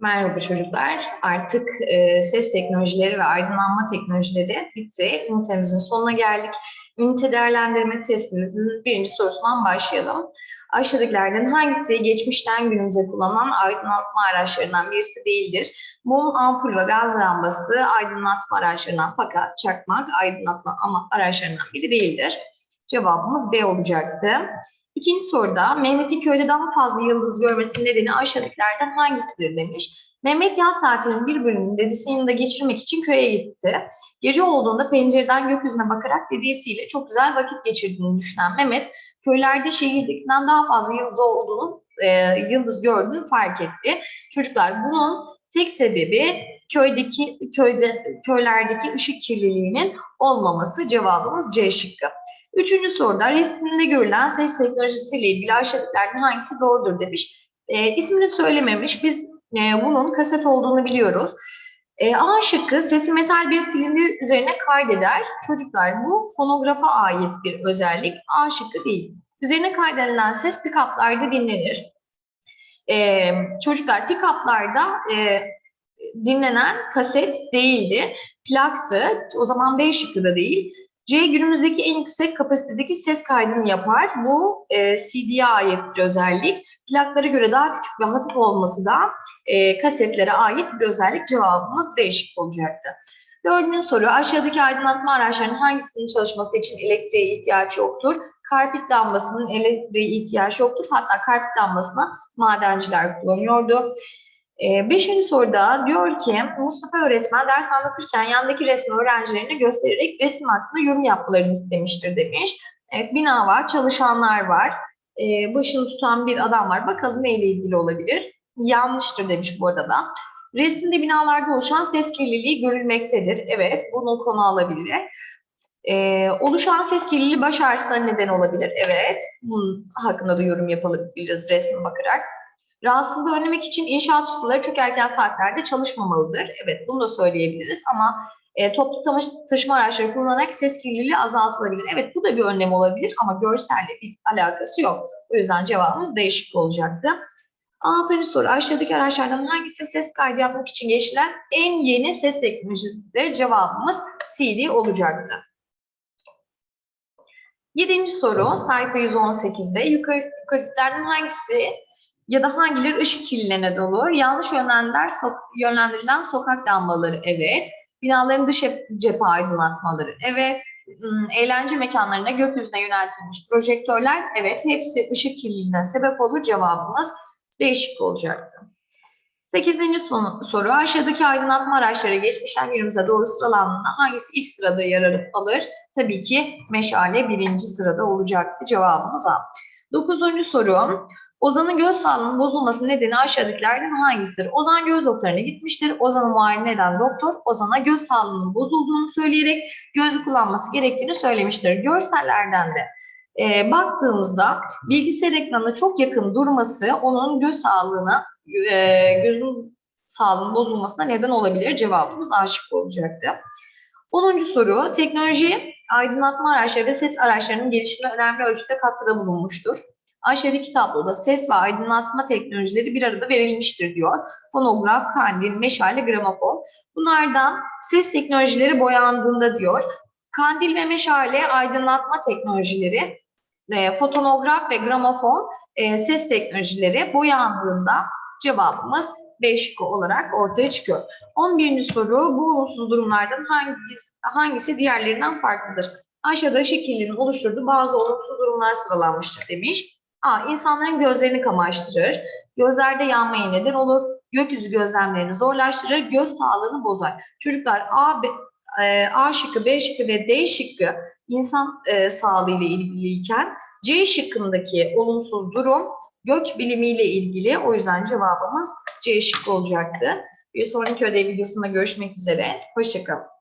Merhaba çocuklar. Artık e, ses teknolojileri ve aydınlanma teknolojileri bitti. Ünitemizin sonuna geldik. Ünite değerlendirme testimizin birinci sorusundan başlayalım. Aşağıdakilerden hangisi geçmişten günümüze kullanılan aydınlatma araçlarından birisi değildir? Mum, ampul ve gaz lambası aydınlatma araçlarından fakat çakmak aydınlatma ama araçlarından biri değildir. Cevabımız B olacaktı. İkinci soruda Mehmet'in köyde daha fazla yıldız görmesinin nedeni aşağıdakilerden hangisidir demiş. Mehmet yaz tatilinin bir bölümünü dedesinin yanında geçirmek için köye gitti. Gece olduğunda pencereden gökyüzüne bakarak dedesiyle çok güzel vakit geçirdiğini düşünen Mehmet, köylerde şehirdekinden daha fazla yıldız olduğunu, e, yıldız gördüğünü fark etti. Çocuklar bunun tek sebebi köydeki köyde köylerdeki ışık kirliliğinin olmaması cevabımız C şıkkı. Üçüncü soruda resimde görülen ses teknolojisiyle ilgili aşağıdakilerden hangisi doğrudur demiş. E, ismini söylememiş. Biz e, bunun kaset olduğunu biliyoruz. E, A şıkkı sesi metal bir silindir üzerine kaydeder. Çocuklar bu fonografa ait bir özellik. A şıkkı değil. Üzerine kaydedilen ses pick-up'larda dinlenir. E, çocuklar pick-up'larda e, dinlenen kaset değildi. Plaktı. O zaman B şıkkı da değil. C günümüzdeki en yüksek kapasitedeki ses kaydını yapar. Bu e, CD'ye ait bir özellik. Plaklara göre daha küçük ve hafif olması da e, kasetlere ait bir özellik. Cevabımız değişik olacaktı. Dördüncü soru. Aşağıdaki aydınlatma araçlarının hangisinin çalışması için elektriğe ihtiyaç yoktur? Karpit lambasının elektriğe ihtiyaç yoktur. Hatta karpit lambasını madenciler kullanıyordu. Ee, beşinci soruda diyor ki Mustafa öğretmen ders anlatırken yandaki resmi öğrencilerine göstererek resim hakkında yorum yapmalarını istemiştir demiş. Evet bina var, çalışanlar var, ee, başını tutan bir adam var. Bakalım neyle ilgili olabilir? Yanlıştır demiş bu arada da. Resimde binalarda oluşan ses kirliliği görülmektedir. Evet, bunu konu alabilir. Ee, oluşan ses kirliliği baş ağrısına neden olabilir. Evet, bunun hakkında da yorum yapabiliriz resme bakarak. Rahatsızlığı önlemek için inşaat ustaları çok erken saatlerde çalışmamalıdır. Evet bunu da söyleyebiliriz ama e, toplu taşı- taşıma araçları kullanarak ses kirliliği azaltılabilir. Evet bu da bir önlem olabilir ama görselle bir alakası yok. O yüzden cevabımız değişik olacaktı. Altıncı soru aşağıdaki araçlardan hangisi ses kaydı yapmak için geçilen en yeni ses teknolojisidir? Cevabımız CD olacaktı. Yedinci soru sayfa 118'de yukarı, yukarıdakilerden hangisi ya da hangileri ışık kirliliğine neden olur? Yanlış yönlendirilen, sok- yönlendirilen sokak lambaları evet. Binaların dış cep- cephe aydınlatmaları evet. Hmm, Eğlence mekanlarında gökyüzüne yöneltilmiş projektörler evet. Hepsi ışık kirliliğine sebep olur. Cevabımız değişik olacaktı. Sekizinci soru. Aşağıdaki aydınlatma araçları geçmişten günümüze doğru sıralandığında hangisi ilk sırada yer alır? Tabii ki meşale birinci sırada olacaktı. Cevabımız A. Dokuzuncu soru. Ozan'ın göz sağlığının bozulması nedeni aşağıdakilerden hangisidir? Ozan göz doktoruna gitmiştir. Ozan'ı muayene eden doktor Ozan'a göz sağlığının bozulduğunu söyleyerek gözlük kullanması gerektiğini söylemiştir. Görsellerden de e, baktığımızda bilgisayar ekranına çok yakın durması onun göz sağlığına, e, gözün sağlığının bozulmasına neden olabilir. Cevabımız A şıkkı olacaktı. 10. soru. Teknoloji, aydınlatma araçları ve ses araçlarının gelişimine önemli ölçüde katkıda bulunmuştur. Aşağıdaki tabloda ses ve aydınlatma teknolojileri bir arada verilmiştir diyor. Fonograf, kandil, meşale, gramofon. Bunlardan ses teknolojileri boyandığında diyor. Kandil ve meşale aydınlatma teknolojileri, e, fotonograf ve gramofon e, ses teknolojileri boyandığında cevabımız B şıkkı olarak ortaya çıkıyor. 11. soru bu olumsuz durumlardan hangisi, hangisi diğerlerinden farklıdır? Aşağıda şekillerin oluşturduğu bazı olumsuz durumlar sıralanmıştır demiş. A. İnsanların gözlerini kamaştırır. Gözlerde yanmaya neden olur. Gökyüzü gözlemlerini zorlaştırır. Göz sağlığını bozar. Çocuklar A, B, e, A şıkkı, B şıkkı ve D şıkkı insan e, sağlığı ile ilgiliyken C şıkkındaki olumsuz durum gök bilimiyle ilgili. O yüzden cevabımız C şıkkı olacaktı. Bir sonraki ödev videosunda görüşmek üzere. Hoşçakalın.